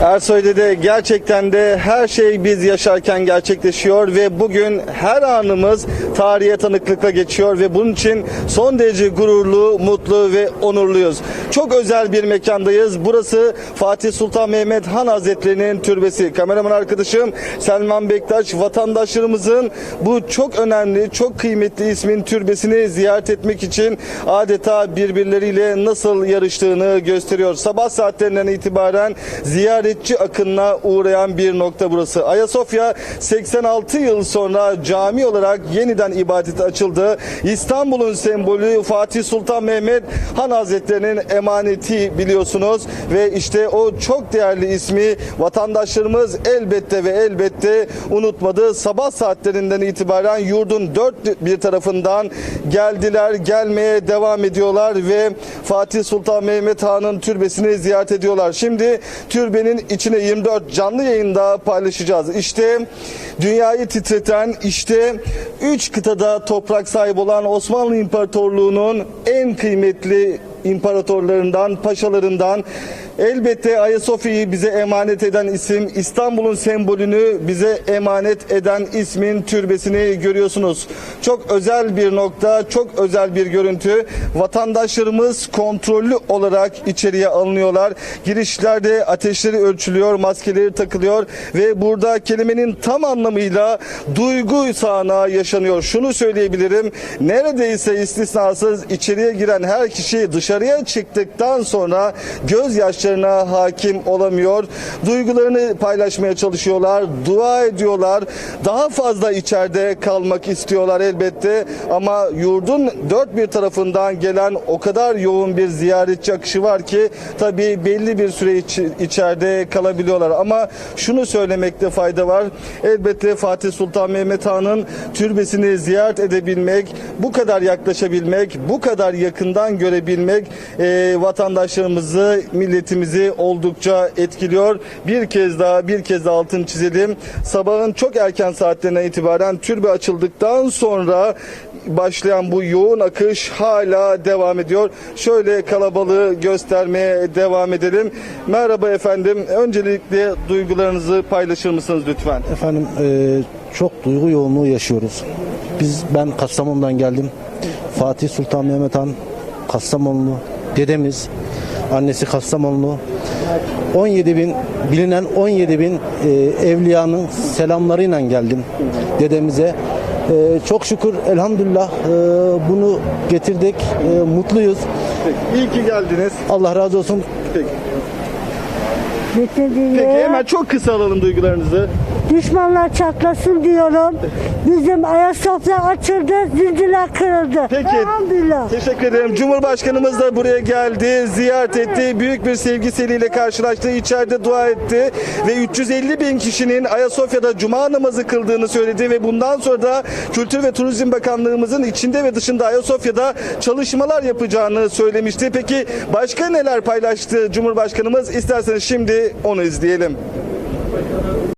Ersoy'da de gerçekten de her şey biz yaşarken gerçekleşiyor ve bugün her anımız tarihe tanıklıkla geçiyor ve bunun için son derece gururlu, mutlu ve onurluyuz. Çok özel bir mekandayız. Burası Fatih Sultan Mehmet Han Hazretleri'nin türbesi. Kameraman arkadaşım Selman Bektaş vatandaşlarımızın bu çok önemli, çok kıymetli ismin türbesini ziyaret etmek için adeta birbirleriyle nasıl yarıştığını gösteriyor. Sabah saatlerinden itibaren ziyaretçi akınına uğrayan bir nokta burası. Ayasofya 86 yıl sonra cami olarak yeniden ibadete açıldı. İstanbul'un sembolü Fatih Sultan Mehmet Han Hazretleri'nin emaneti biliyorsunuz ve işte o çok değerli ismi vatandaşlarımız elbette ve elbette unutmadı. Sabah saatlerinden itibaren yurdun dört bir tarafından geldiler, gelmeye devam ediyorlar ve Fatih Sultan Mehmet Han'ın türbesini ziyaret ediyorlar. Şimdi türbenin içine 24 canlı yayında paylaşacağız. İşte dünyayı titreten, işte 3 kıtada toprak sahibi olan Osmanlı İmparatorluğu'nun en kıymetli imparatorlarından, paşalarından elbette Ayasofya'yı bize emanet eden isim, İstanbul'un sembolünü bize emanet eden ismin türbesini görüyorsunuz. Çok özel bir nokta, çok özel bir görüntü. Vatandaşlarımız kontrollü olarak içeriye alınıyorlar. Girişlerde ateşleri ölçülüyor, maskeleri takılıyor ve burada kelimenin tam anlamıyla duygu sahna yaşanıyor. Şunu söyleyebilirim, neredeyse istisnasız içeriye giren her kişi dışarıya çıktıktan sonra gözyaşlarına hakim olamıyor. Duygularını paylaşmaya çalışıyorlar, dua ediyorlar. Daha fazla içeride kalmak istiyorlar elbette ama yurdun dört bir tarafından gelen o kadar yoğun bir ziyaretçi akışı var ki tabii belli bir süre iç- içeride kalabiliyorlar ama şunu söylemekte fayda var. Elbette Fatih Sultan Mehmet Han'ın türbesini ziyaret edebilmek, bu kadar yaklaşabilmek, bu kadar yakından görebilmek e, vatandaşlarımızı, milletimizi oldukça etkiliyor. Bir kez daha bir kez daha altın çizelim. Sabahın çok erken saatlerinden itibaren türbe açıldıktan sonra başlayan bu yoğun akış hala devam ediyor. Şöyle kalabalığı göstermeye devam edelim. Merhaba efendim. Öncelikle duygularınızı paylaşır mısınız lütfen? Efendim e, çok duygu yoğunluğu yaşıyoruz. Biz ben Kastamonu'dan geldim. Fatih Sultan Mehmet Han Kastamonlu dedemiz annesi Kastamonlu 17 bin bilinen 17 bin e, evliyanın selamlarıyla geldim dedemize. E, çok şükür elhamdülillah e, bunu getirdik. E, mutluyuz. Peki, iyi ki geldiniz. Allah razı olsun. Peki. Peki hemen çok kısa alalım duygularınızı. Düşmanlar çatlasın diyorum. Bizim Ayasofya açıldı, zincirler kırıldı. Peki. Elhamdülillah. Teşekkür ederim. Cumhurbaşkanımız da buraya geldi, ziyaret etti, büyük bir sevgisiyle karşılaştı, içeride dua etti ve 350 bin kişinin Ayasofya'da cuma namazı kıldığını söyledi ve bundan sonra da Kültür ve Turizm Bakanlığımızın içinde ve dışında Ayasofya'da çalışmalar yapacağını söylemişti. Peki başka neler paylaştı Cumhurbaşkanımız? İsterseniz şimdi onu izleyelim.